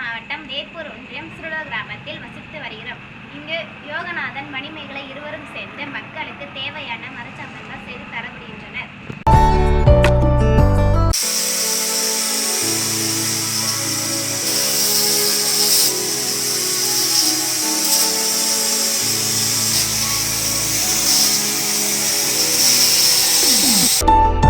மாவட்டம் வேப்பூர் ஒன்றியம் சுருளோ கிராமத்தில் வசித்து வருகிறோம். இங்கு யோகநாதன் மணிமேகலை இருவரும் சேர்ந்து மக்களுக்கு தேவையான மரச்சாந்தங்கள் செய்து தர முடிகின்றனர். you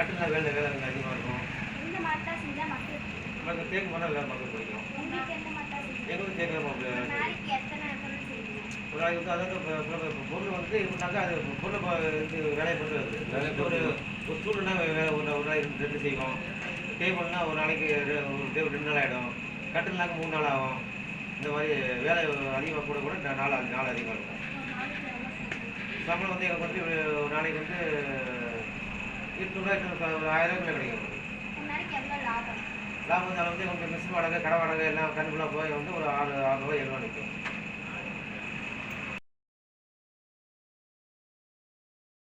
கட்டுனா வேலை வேலை அதிகமாக இருக்கும். இந்த மாட்டா செஞ்சா மக்களுக்கு நமக்கு தேக்கு மரம் வேலை மக்கள் பிடிக்கும். உங்களுக்கு எந்த மாட்டா எங்களுக்கு தேக்கு ஒரு மரம் நாளைக்கு எத்தனை எத்தனை செய்வீங்க? ஒரு நாளைக்கு வந்து அதாவது பொருள் வந்து இப்படினாக்கா அது பொருள் இது வேலையை பொறுத்து வருது ஒரு ஒரு ஸ்டூல்னா வேலை ஒரு ஒரு நாளைக்கு ரெண்டு செய்வோம். டேபிள்னா ஒரு நாளைக்கு ஒரு டேபிள் ரெண்டு நாள் ஆகிடும் கட்டில்னாக்க மூணு நாள் ஆகும். இந்த மாதிரி வேலை அதிகமாக கூட கூட நாள் அதி- நாள் அதிகமாக இருக்கும். சம்பளம் வந்து எங்களுக்கு வந்து ஒரு நாளைக்கு வந்து எட்நூறு ஒரு ஆயிரம் ரூபாய் கிடைக்கும் லாபம் வந்து உங்களுக்கு மிஷின் வாடகை கடை வாடகை எல்லாம் கண்ணுக்குள்ளே போய் வந்து ஒரு ஆறு ஆறு ரூபாய் ஏழு ரூபா நிற்கும்